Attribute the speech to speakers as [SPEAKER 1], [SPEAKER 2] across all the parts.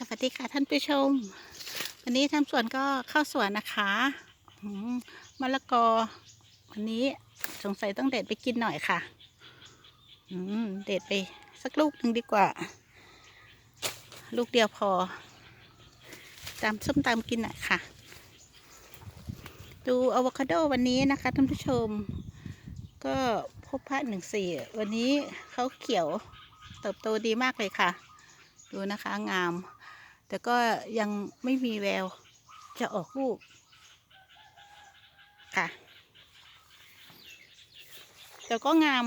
[SPEAKER 1] สวัสดีค่ะท่านผู้ชม วันนี้ทำสวนก็เข้าสวนนะคะมะละกอ วันนี้สงสัยต้องเด็ดไปกินหน่อยค่ะอเด็ดไปสักลูกหนึ่งดีกว่า ลูกเดียวพอตามส้มตำกินหน่อยค่ะ ดูอะโวคาโดวันนี้นะคะท่านผู้ชม ก็พบพระหนึ่งสี่วันนี้เขาเขียวเติบโตดีมากเลยค่ะ ดูนะคะงาม แต่ก็ยังไม่มีแววจะออกลูกค่ะ แต่ก็งาม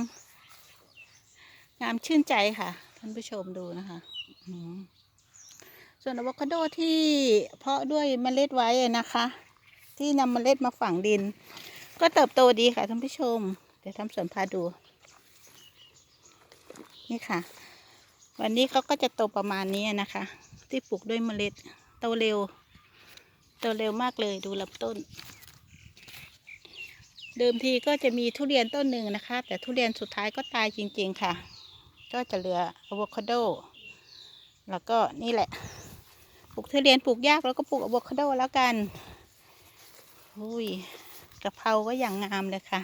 [SPEAKER 1] งามชื่นใจค่ะท่านผู้ชมดูนะคะส่วนอะโวคาโดที่เพาะด้วยเมล็ดไว้นะคะ ที่นำเมล็ดมาฝังดิน ก็เติบโตดีค่ะท่านผู้ชม เดี๋ยวทำสวนพาดู นี่ค่ะ วันนี้เขาก็จะโตประมาณนี้นะคะ ที่ปลูกด้วยเมล็ดโตเร็วโตเร็วมากเลยดูลำต้น เดิมทีก็จะมีทุเรียนต้นหนึ่งนะคะ แต่ทุเรียนสุดท้ายก็ตายจริง ๆ ค่ะ ก็จะเหลืออะโวคาโด แล้วก็นี่แหละ ปลูกทุเรียนปลูกยากแล้วก็ปลูกอะโวคาโดแล้วกันอุ้ยกะเพราก็อย่างงามเลยค่ะ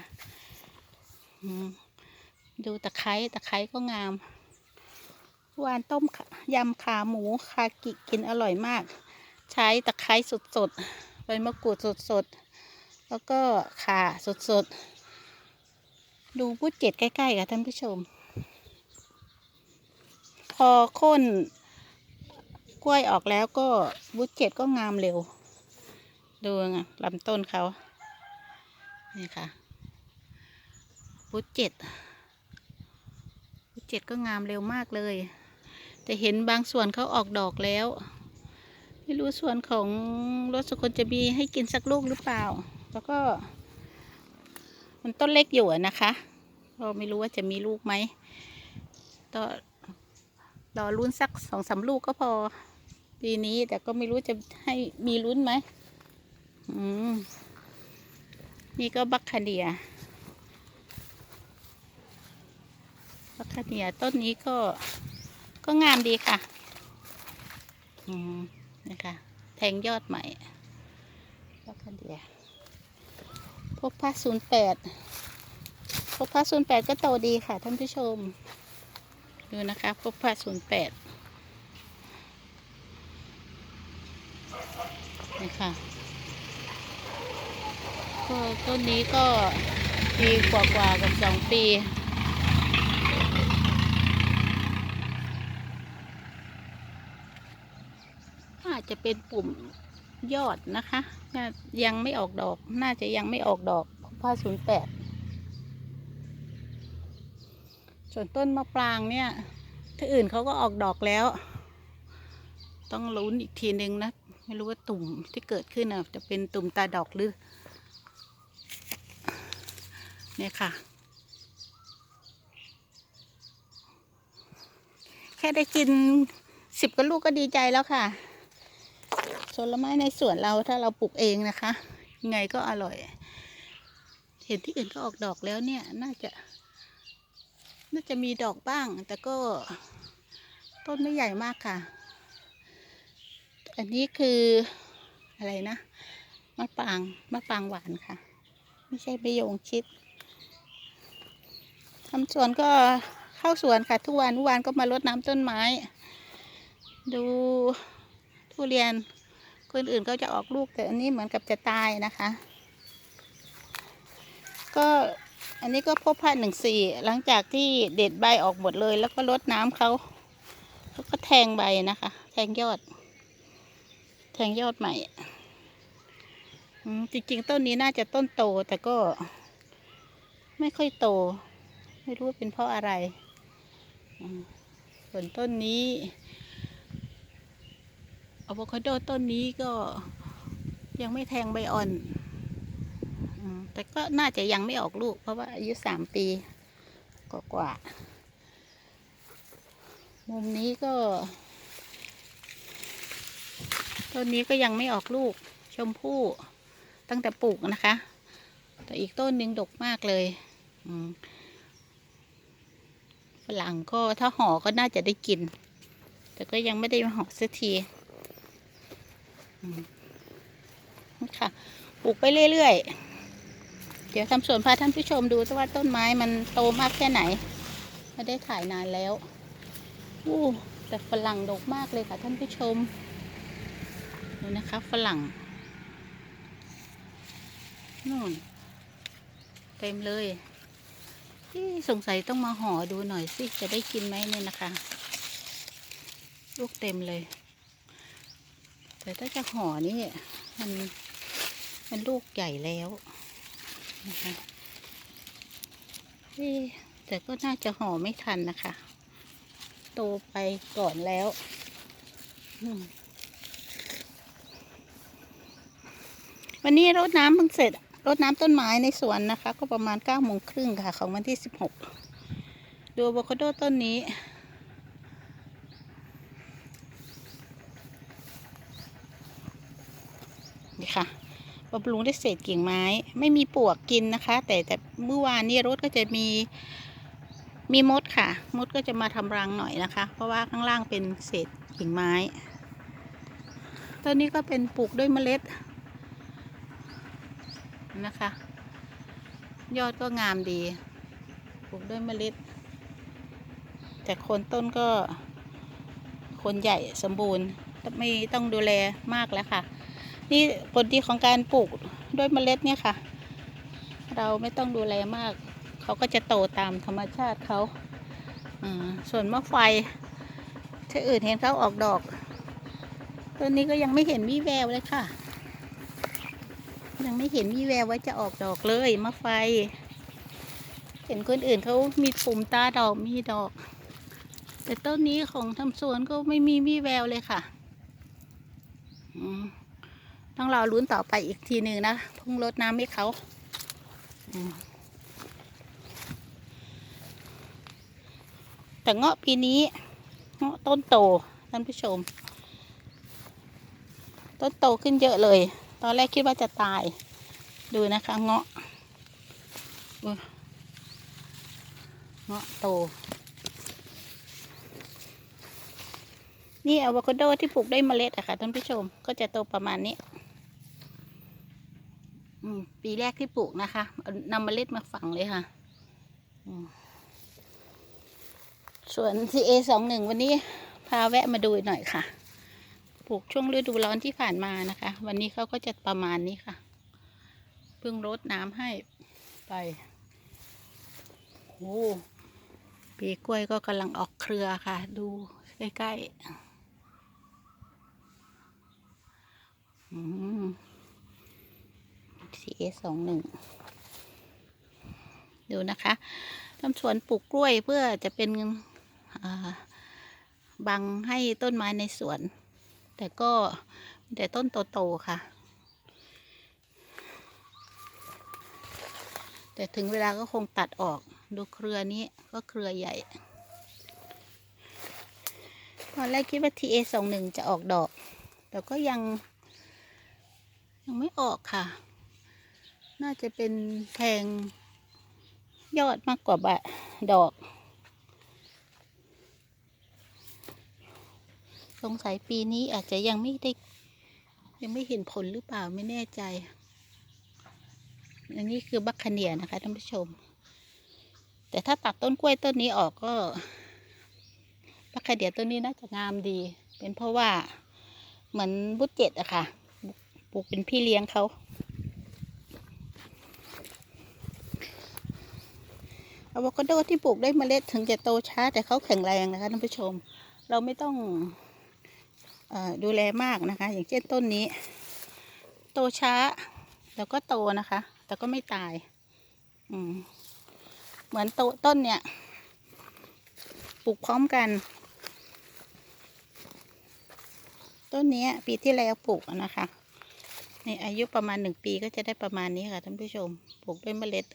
[SPEAKER 1] ดูตะไคร้ตะไคร้ก็งาม วานต้มยำขาหมูคากิกินอร่อยมาก ใช้ตะไคร้สดๆใบมะกรูดสดๆ แล้วก็ข่าสดๆ ดูพุดเจ็ดใกล้ๆกับท่านผู้ชม พอโค่นกล้วยออกแล้วก็บุดเจ็ดก็งามเร็ว ดูไงลำต้นเขานี่ค่ะบุดเจ็ดบุดเจ็ดก็งามเร็วมากเลย แต่เห็นบางส่วนเขาออกดอกแล้ว ไม่รู้ส่วนของรถสกุลจะมีให้กินสักลูกหรือเปล่า แล้วก็ มันต้นเล็กอยู่นะคะก็ไม่รู้ว่าจะมีลูกไหมก็รอลุ้นสักสองสามลูกก็พอ ปีนี้แต่ก็ไม่รู้จะให้มีลุ้นไหมอืมนี่ก็บัคคาเดียบัคคาเดียต้นนี้ก็ ก็งามดีค่ะ อืมนะคะแทงยอดใหม่บัคคาเดียพบพระศูนย์แปดพบพระศูนย์แปดก็โตดีค่ะท่านผู้ชม ดูนะคะพบพระศูนย์แปดนี่ค่ะก็ต้นนี้ก็ปีกว่าๆกับสองปี อาจจะเป็นปุ่มยอดนะคะน่ายังไม่ออกดอก น่าจะยังไม่ออกดอกผ้าศูนย์แปดส่วนต้นมะปรางเนี่ยที่อื่นเขาก็ออกดอกแล้ว ต้องลุ้นอีกทีนึงนะ ไม่รู้ว่าตุ่มที่เกิดขึ้นน่ะจะเป็นตุ่มตาดอกหรือ เนี่ยค่ะ แค่ได้กินสิบกว่าลูกก็ดีใจแล้วค่ะ ผลไม้ในสวนเราถ้าเราปลูกเองนะคะยังไงก็อร่อย เห็นที่อื่นก็ออกดอกแล้วเนี่ย น่าจะ น่าจะมีดอกบ้าง แต่ก็ต้นไม่ใหญ่มากค่ะ อันนี้คืออะไรนะมะปรางมะปรางหวานค่ะ ไม่ใช่ประโยงชิดทำสวนก็เข้าสวนค่ะทุกวันทุกวันก็มารดน้ำต้นไม้ ดูทุเรียน คนอื่นเขาจะออกลูกแต่อันนี้เหมือนกับจะตายนะคะ ก็อันนี้ก็พบพระหนึ่งสี่หลังจากที่เด็ดใบออกหมดเลย แล้วก็รดน้ำเขาแล้วก็แทงใบนะคะ แทงยอด แทงยอดใหม่จริงๆต้นนี้น่าจะต้นโตแต่ก็ ไม่ค่อยโต ไม่รู้ว่าเป็นเพราะอะไรส่วนต้นนี้ อะโวคาโดต้นนี้ก็ยังไม่แทงใบอ่อน แต่ก็น่าจะยังไม่ออกลูก เพราะว่าอายุสามปีกกว่า มุมนี้ก็ ต้นนี้ก็ยังไม่ออกลูก ชมพู่ตั้งแต่ปลูกนะคะ แต่อีกต้นหนึ่งดกมากเลยฝรั่งก็ถ้าห่อก็น่าจะได้กิน แต่ก็ยังไม่ได้มาหอกสักที ค่ะปลูกไปเรื่อยๆ เดี๋ยวทำสวนพาท่านผู้ชมดูว่าต้นไม้มันโตมากแค่ไหนไม่ได้ถ่ายนานแล้วอู้แต่ฝรั่งดกมากเลยค่ะท่านผู้ชมดูนะคะฝรั่งนู่นเต็มเลยสงสัยต้องมาห่อดูหน่อยสิจะได้กินไหมเนี่ยนะคะ ลูกเต็มเลย แต่ถ้าจะห่อนี่มันมันลูกใหญ่แล้วนะคะแต่ก็น่าจะห่อไม่ทันนะคะ โตไปก่อนแล้วอวันนี้รดน้ำเพิ่งเสร็จรดน้ำต้นไม้ในสวนนะคะ ก็ประมาณเก้าโมงครึ่งค่ะ ของวันที่สิบหกดูอะโวคาโดต้นนี้ นี่ค่ะบำรุงด้วยเศษกิ่งไม้ ไม่มีปวกกินนะคะ แต่แต่เมื่อวานนี้รถก็จะมีมีมดค่ะ มดก็จะมาทำรังหน่อยนะคะ เพราะว่าข้างล่างเป็นเศษกิ่งไม้ต้นนี้ก็เป็นปลูกด้วยเมล็ดนะคะ ยอดก็งามดี ปลูกด้วยเมล็ด แต่คนต้นก็คนใหญ่สมบูรณ์ไม่ต้องดูแลมากแล้วค่ะ นี่ผลดีของการปลูกด้วยเมล็ดเนี่ยค่ะ เราไม่ต้องดูแลมาก เขาก็จะโตตามธรรมชาติเขาส่วนมะไฟที่อื่นเห็นเขาออกดอกต้นนี้ก็ยังไม่เห็นวี่แววเลยค่ะ ยังไม่เห็นวี่แววว่าจะออกดอกเลยมะไฟ เห็นคนอื่นเขามีปุ่มตาดอกมีดอก แต่ต้นนี้ของทำสวนก็ไม่มีวี่แววเลยค่ะ อืม ต้องรอลุ้นต่อไปอีกทีหนึ่งนะพุ่งรดน้ำให้เขาแต่เงาะปีนี้เงาะต้นโตท่านผู้ชม ต้นโตขึ้นเยอะเลย ตอนแรกคิดว่าจะตาย ดูนะคะเงาะเงาะโต นี่อะโวคาโดที่ปลูกได้เมล็ดอะค่ะท่านผู้ชมก็จะโตประมาณนี้ ปีแรกที่ปลูกนะคะนำเมล็ดมาฝังเลยค่ะส่วน CA สองหนึ่งวันนี้พาแวะมาดูหน่อยค่ะ ปลูกช่วงฤดูร้อนที่ผ่านมานะคะ วันนี้เขาก็จะประมาณนี้ค่ะ เพิ่งรดน้ำให้ไปโอ้ปีกล้วยก็กำลังออกเครือค่ะ ดูใกล้ๆ CS21 ดูนะคะทำสวนปลูกกล้วยเพื่อจะเป็นบังให้ต้นไม้ในสวน แต่ก็แต่ต้นโตๆค่ะ แต่ถึงเวลาก็คงตัดออกดูเครือนี้ก็เครือใหญ่ ตอนแรกคิดว่า TA สองหนึ่งจะออกดอก แต่ก็ยัง ยังไม่ออกค่ะ น่าจะเป็นแทงยอดมากกว่าบะดอก สงสัยปีนี้อาจจะยังไม่ได้ ยังไม่เห็นผลหรือเปล่าไม่แน่ใจ อันนี้คือบัคคเนียนะคะท่านผู้ชม แต่ถ้าตัดต้นกล้วยต้นนี้ออกก็ บัคคเนียต้นนี้น่าจะงามดี เป็นเพราะว่าเหมือนบุตเจ็ดอะค่ะปลูกเป็นพี่เลี้ยงเขา อะโวคาโดที่ปลูกได้เมล็ดถึงจะโตช้า แต่เขาแข็งแรงนะคะท่านผู้ชม เราไม่ต้องอดูแลมากนะคะ อย่างเช่นต้นนี้ โตช้า แล้วก็โตนะคะ แต่ก็ไม่ตาย อืมเหมือนโตต้นเนี่ยปลูกพร้อมกัน ต้นนี้ปีที่แล้วปลูกนะคะในอายุประมาณหนึ่งปีก็จะได้ประมาณนี้ค่ะท่านผู้ชม ปลูกด้วยเมล็ด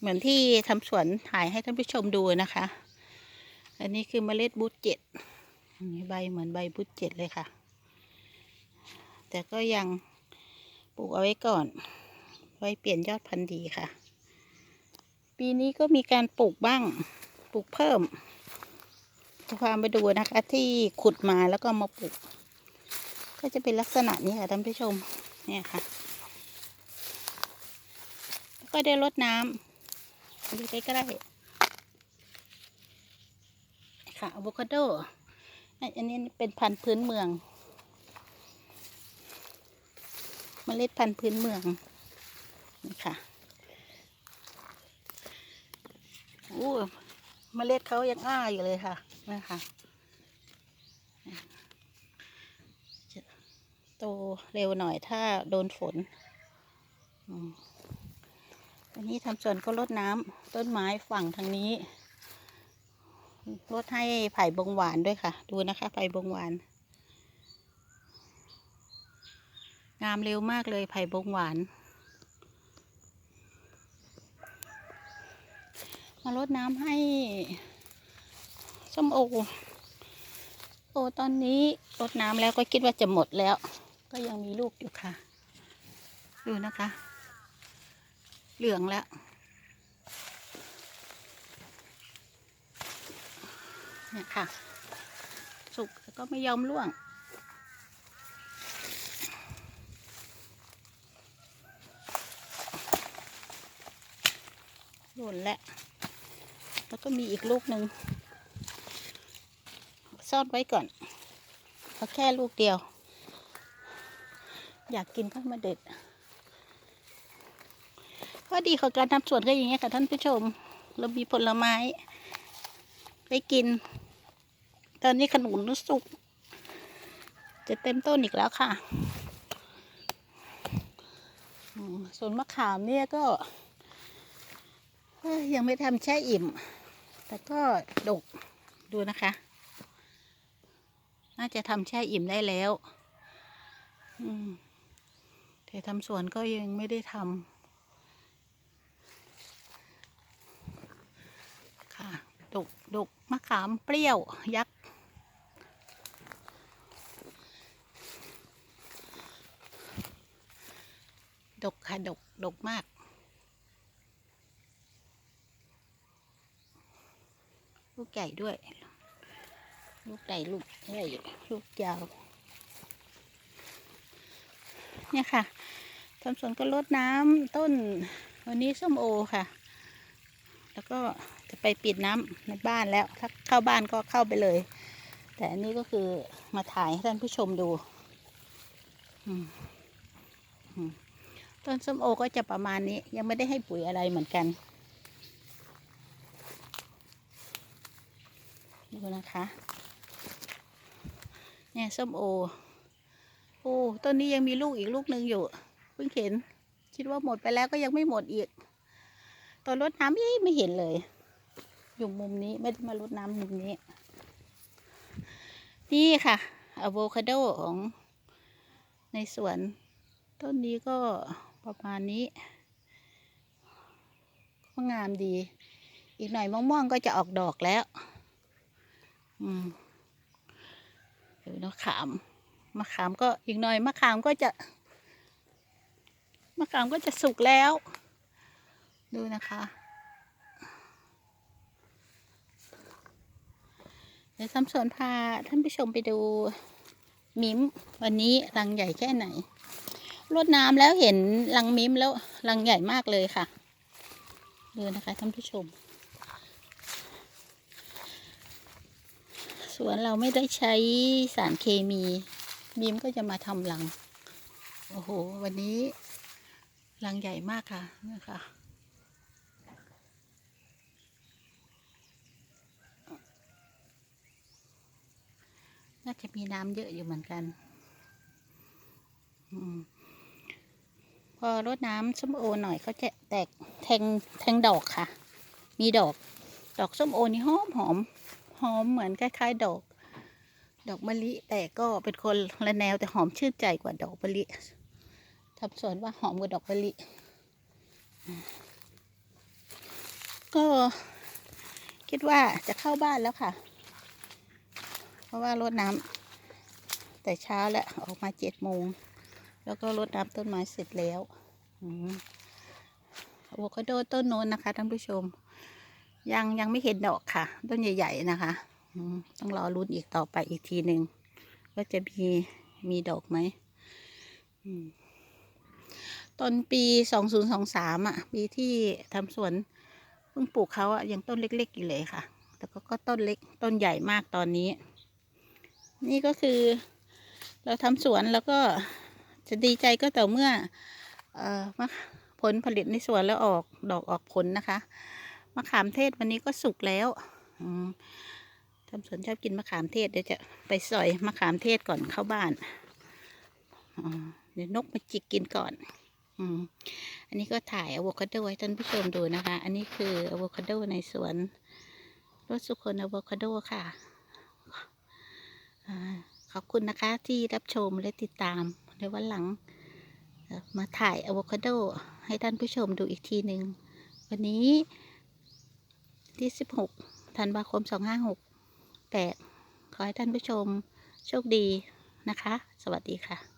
[SPEAKER 1] เหมือนที่ทำสวนถ่ายให้ท่านผู้ชมดูนะคะ อันนี้คือเมล็ดบูทเจ็ดนนี้ใบเหมือนใบบูทเจ็ดเลยค่ะ แต่ก็ยังปลูกเอาไว้ก่อน ไว้เปลี่ยนยอดพันธุ์ดีค่ะ ปีนี้ก็มีการปลูกบ้าง ปลูกเพิ่มจะพาไปดูนะคะ ที่ขุดมาแล้วก็มาปลูก ก็จะเป็นลักษณะนี้ค่ะท่านผู้ชม เนี่ยค่ะ ก็ได้รดน้ำ ดูใกล้ๆค่ะอะโวคาโด อันนี้เป็นพันธุ์พื้นเมืองเมล็ดพันธุ์พื้นเมืองนี่ค่ะอู้เมล็ดเขายังอ้าอยู่เลยค่ะนะคะจะโตเร็วหน่อยถ้าโดนฝนอืม อันนี้ทำสวนก็รดน้ำต้นไม้ฝั่งทางนี้รดให้ไผ่บงหวานด้วยค่ะ ดูนะคะ ไผ่บงหวาน งามเร็วมากเลยไผ่บงหวาน มารดน้ำให้ส้มโอโอตอนนี้รดน้ำแล้วก็คิดว่าจะหมดแล้ว ก็ยังมีลูกอยู่ค่ะ ดูนะคะ เหลืองแล้ว เนี่ยค่ะ สุกแล้วก็ไม่ยอมร่วง หล่นแล้ว แล้วก็มีอีกลูกหนึ่ง ซ่อนไว้ก่อนเอาแค่ลูกเดียว อยากกินก็มาเด็ด อดีของการทำสวนก็อย่างเงี้ยค่ะท่านผู้ชม เรามีผลไม้ไปกิน ตอนนี้ขนุนสุก จะเต็มต้นอีกแล้วค่ะส่วนมะขามเนี่ยก็ยังไม่ทำแช่อิ่ม แต่ก็ดกดูนะคะ น่าจะทำแช่อิ่มได้แล้วแต่ทำสวนก็ยังไม่ได้ทำค่ะ ดกดกมะขามเปรี้ยว ยักษ์ดกค่ะดกดกมาก ลูกใหญ่ด้วย ลูกใหญ่ลูกใหญ่ลูกยาว เนี่ยค่ะทำสวนก็รดน้ำต้นวันนี้ส้มโอค่ะ แล้วก็ จะไปปิดน้ำในบ้านแล้ว ถ้าเข้าบ้านก็เข้าไปเลย แต่อันนี้ก็คือมาถ่ายให้ท่านผู้ชมดูต้นส้มโอก็จะประมาณนี้ ยังไม่ได้ให้ปุ๋ยอะไรเหมือนกันดูนะคะ เนี่ยส้มโอ โอ้ต้นนี้ยังมีลูกอีกลูกหนึ่งอยู่ เพิ่งเห็น คิดว่าหมดไปแล้วก็ยังไม่หมดอีกตอนรดน้ำยี่ไม่เห็นเลย อยู่มุมนี้ไม่ได้มารดน้ำมุมนี้ นี่ค่ะอะโวคาโดของในสวน ต้นนี้ก็ประมาณนี้ ก็งามดี อีกหน่อยม่วงก็จะออกดอกแล้ว อืมเดี๋ยวมะขามมะขามก็อีกหน่อยมะขามก็จะมะขามก็จะสุกแล้ว ดูนะคะ เดี๋ยวทำสวนพาท่านผู้ชมไปดูมิมวันนี้รังใหญ่แค่ไหนรดน้ำแล้วเห็นรังมิมแล้วรังใหญ่มากเลยค่ะดูนะคะท่านผู้ชม สวนเราไม่ได้ใช้สารเคมีมิมก็จะมาทำรัง โอ้โห วันนี้รังใหญ่มากค่ะนี่ค่ะ น่าจะมีน้ำเยอะอยู่เหมือนกันอพอรดน้ำส้มโอหน่อยเขาจะแตกแทงแทงดอกค่ะ มีดอก ดอกส้มโอนี่หอมหอมหอมเหมือนคล้าย ๆ ดอก ดอกมะลิ แต่ก็เป็นคนละแนวแต่หอมชื่นใจกว่าดอกมะลิทำสวนว่าหอมกว่าดอกมะลิก็คิดว่าจะเข้าบ้านแล้วค่ะ เพราะว่ารดน้ำแต่เช้าแล้วออกมาเจ็ดโมง แล้วก็รดน้ำต้นไม้เสร็จแล้วอืมอะโวคาโดต้นโน้นนะคะท่านผู้ชม ยังยังไม่เห็นดอกค่ะ ต้นใหญ่ ๆ นะคะต้องรอรุ้นอีกต่อไปอีกทีหนึ่งว่าจะมีมีดอกไหมตอนปีสองศูนย์สองสามอะ ปีที่ทำสวนเพิ่งปลูกเขาอะยังต้นเล็กๆอยู่เลยค่ะ แต่ก็ต้นเล็กต้นใหญ่มากตอนนี้ นี่ก็คือเราทำสวนแล้วก็จะดีใจก็แต่อเมื่ออมะผลผลิตในสวนแล้วออกดอกออกผลนะคะมะขามเทศวันนี้ก็สุกแล้วทำสวนชอบกินมะขามเทศเดี๋ยวจะไปสอยมะขามเทศก่อนเข้าบ้านเดี๋ยวนกมาจิกกินก่อนอ,อันนี้ก็ถ่ายอะโวคาโดให้ท่านผู้ชมดูนะคะ อันนี้คืออะโวคาโดในสวนรสสุคนอะโวคาโดค่ะ ขอบคุณนะคะที่รับชมและติดตามในวันหลัง มาถ่ายอะโวคาโดให้ท่านผู้ชมดูอีกทีหนึ่งวันนี้ที่16ธันวาคม 2568ขอให้ท่านผู้ชมโชคดีนะคะ สวัสดีค่ะ